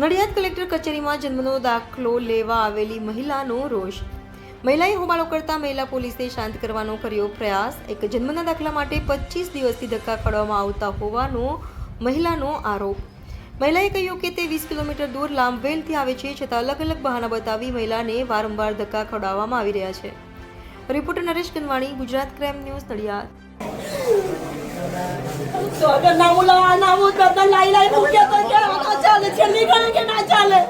Nadiad collector કચેરીમાં જન્મનો દાખલો લેવા આવેલી મહિલાનો રોષ. મહિલાએ હોબાળો કરતા મહિલા પોલીસે શાંત કરવાનો કર્યો પ્રયાસ. એક જન્મના દાખલા માટે પચીસ દિવસથી ધક્કા ખડવામાં આવતા હોવાનો મહિલાનો આરોપ. મહિલાએ કહ્યું કે તે વીસ કિલોમીટર દૂર લાંભવેલથી આવે છે છતાં અલગ અલગ બહાના બતાવી મહિલાને વારંવાર ધક્કા ખવડાવવામાં આવી રહ્યા છે. Reporter Naresh Kanwani Gujarat crime news, Nadiad. છેલ્લી ગણે કે ના ચાલે?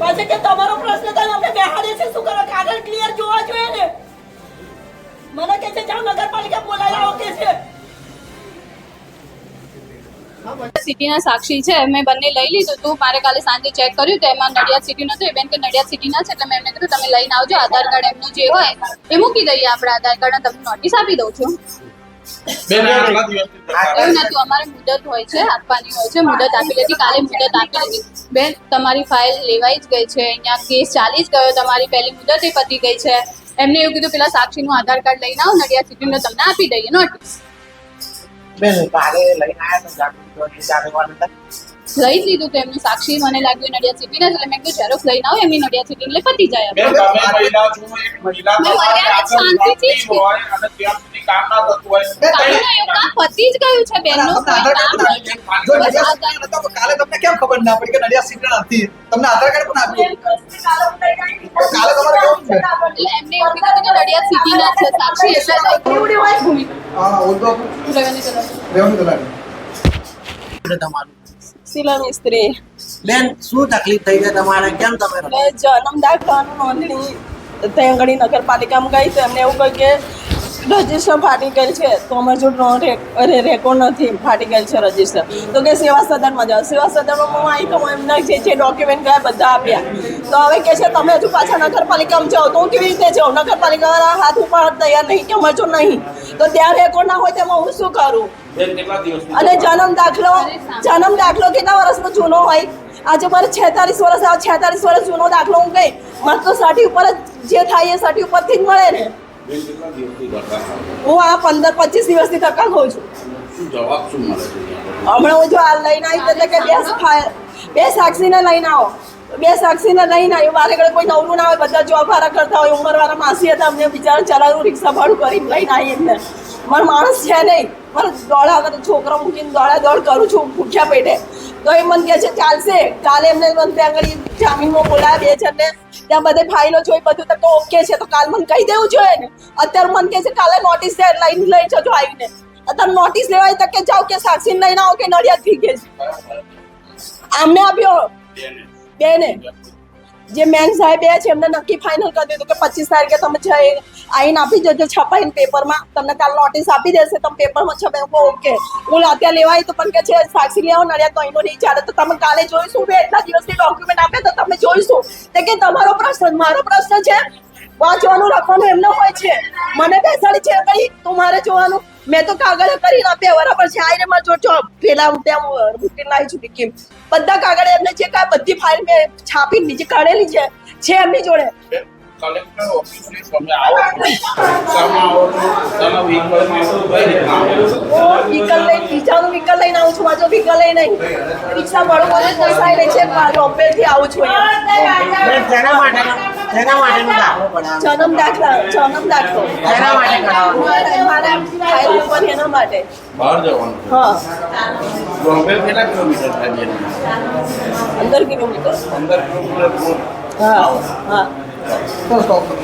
પછી કે તમારો પ્રશ્ન તો આપણે બેહાડે છે, શું કરો? કાગળ ક્લિયર જોવા જોઈએ ને? મને કે છે જામ નગરપાલિકા બોલાવી ઓકે છે. સિટીના સાક્ષી છે મેં બંને લઈ લીધું હતું મારે કાલે સાંજે ચેક કર્યું તો એમાં નડિયાદ સિટી નતું એ બેન કે નડિયાદ સિટીના છે એટલે મેં એમને કીધું તમે લઈને આવજો આધાર કાર્ડ એમનું જે હોય એ મૂકી દઈએ આપણે આધાર કાર્ડ. તમને નોટિસ આપી દઉં છું. એવું નતું અમારે મુદત હોય છે આપવાની હોય છે મુદત આપી લીધી કાલે મુદત આપી લીધી બેન તમારી ફાઇલ લેવાઈ જ ગઈ છે અહીંયા કેસ ચાલી જ ગયો તમારી પહેલી મુદત એ પતી ગઈ છે. એમને એવું કીધું પેલા સાક્ષીનું આધાર કાર્ડ લઈને આવો નડિયાદ સિટીનું તમને આપી દઈએ. નોટિસ બેન કાલે લઈને આવ્યા તો જાગૃતિ જાગવાનું હતા લઈ લીધું તો એમનું સાક્ષી મને લાગ્યું નડિયા સિટીના જ એટલે મેં કીધું ઝેરોક્સ લઈને આવો એમની નડિયા સિટી એટલે પતી જાય મેં તમે મહિલા છો એક મહિલા મેં મર્યાદિત શાંતિથી જ હોય અને ત્યાં સુધી કામ ના થતું હોય. કામ પતી જ ગયું છે બેનનું. કોઈ કામ નથી. જો નડિયા સિટી તો કાલે તમને કેમ ખબર ના પડી કે નડિયા સિટી નથી? તમને આધાર કાર્ડ પણ આપ્યું કાલે તમારે કેવું છે? એટલે એમને એવું કીધું કે નડિયાદ સિટીના છે સાક્ષી એટલે એવડી હોય ભૂમિકા? શીલા મિસ્ત્રી બેન શું તકલીફ થઈ છે તમારે? કેમ તમે જન્મ દાખલાનું નોંધણી ત્યાં આગળ નગરપાલિકામાં ગઈ તો એમને એવું કહ્યું કે રજિસ્ટર ફાટી ગયેલ છે. તો અમારી જોડે અરે રેકોર્ડ નથી ફાટી ગયેલ છે રજિસ્ટર. તો કે સેવા સદનમાં જાઓ. સેવા સદનમાં હું આવી તો એમના જે જે ડોક્યુમેન્ટ ગયા બધા આપ્યા. તો હવે કે છે તમે હજુ પાછા નગરપાલિકામાં જાઓ તો હું કેવી રીતે જાઉં? નગરપાલિકાવાળા હાથ ઉપર તૈયાર નહીં કે મજો નહીં? તો ત્યાં રેકોર્ડ ના હોય તેમાં હું શું કરું? અને જન્મ દાખલો જન્મ દાખલો કેટલા વર્ષનો જૂનો હોય? આજે મારે છેતાલીસ વર્ષ છેતાલીસ વર્ષ જૂનો દાખલો હું ગઈ મારે તો સાઠી ઉપર જ જે થાય એ સાઠી ઉપરથી જ મળે ને. હું આ પંદર પચીસ દિવસથી ધક્કા હોઉં છું? હમણાં હું જો આ લઈને આવી એટલે કે બે બે સાક્ષીને લઈને આવો. બે સાક્ષીને લઈને આવ્યો. મારે ઘરે કોઈ નવરું ના હોય, બધા જોબ વાળા કરતા હોય, ઉંમરવાળા માસી હતા, અમને બિચારા ચલાવું રિક્ષા ભાડું કરીને લઈને આવી એમને. મારો માણસ છે નહીં. મારે દોડા છોકરો મૂકીને દોડા દોડ કરું છું, ભૂખ્યા પેટે. તો એ મને કહે છે ચાલશે. કાલે એમને મને ત્યાં આગળ જામીનમાં બોલાયા બે જણને. ત્યાં બધે ફાઇલો જોઈ બધું તો ઓકે છે તો કાલ મને કહી દેવું જોઈએ ને. અત્યારે મને કહે છે કાલે નોટિસ દે લઈને લઈ જજો આવીને. અત્યારે નોટિસ લેવાય તો કે જાઓ કે સાક્ષી લઈને આવો કે નડિયાદ થઈ ગઈ આમને આપ્યો. બેને. જે મેન સાહેબ છે, એમને નક્કી ફાઇનલ કરી દીધું કે પચીસ તારીખે તમે છે આઈને આપી જજો છપાઈને પેપરમાં તમને કાલ નોટિસ આપી દેશે, તમે પેપરમાં છપાઈ હું ઓકે હું અત્યારે લેવાય તો પણ કે છે, સાક્ષી લેવા, નડિયાદ તો અહીંનો નહીં ચાલે. તો તમે કાલે જોઈશું બે એટલા દિવસની ડોક્યુમેન્ટ આપે તો તમે જોઈશું. તે કે તમારો પ્રશ્ન, મારો પ્રશ્ન છે વાંચવાનું લખવાનું એમનો હોય છે. મને બેસાડી છે કઈ? તું મારે જોવાનું. મેં તો કાગળ કરીને આપ્યા બરાબર છે. આઈને મારે જો જો, પેલા ત્યાં મૂકીને લાવી છું ટીકીમ બધા કાગળ એમને જે કાંઈ બધી ફાઇલ મેં છાપી નીચે કાઢેલી છે છે એમની જોડે. કલેક્ટર ઓફિસથી તમે આવો છો. આવો છો. તમે વ્હીકલમાં આવો કઈ રીતના આવો વ્હીકલ લઈને બીજાનું વ્હીકલ લઈને આવું છું મારો વ્હીકલ લઈને નહીં. રિક્ષા ભાડું મને પોસાય નહીં છે રોમ્બેલથી આવું છું અહીંયા. બેન શેના માટે? શેના માટેનો દાખલો બનાવો જન્મ દાખલા જન્મ દાખલો. શેના માટે કઢાવવાનો મારે મારે ફાઇલ ઉપર એના માટે. બહાર જવાનું હા. બોમ્બે કેટલા કિલોમીટર થાય બેન પંદર કિલોમીટર. પંદર કિલોમીટર હા હા. તો સ્ટોપ કરો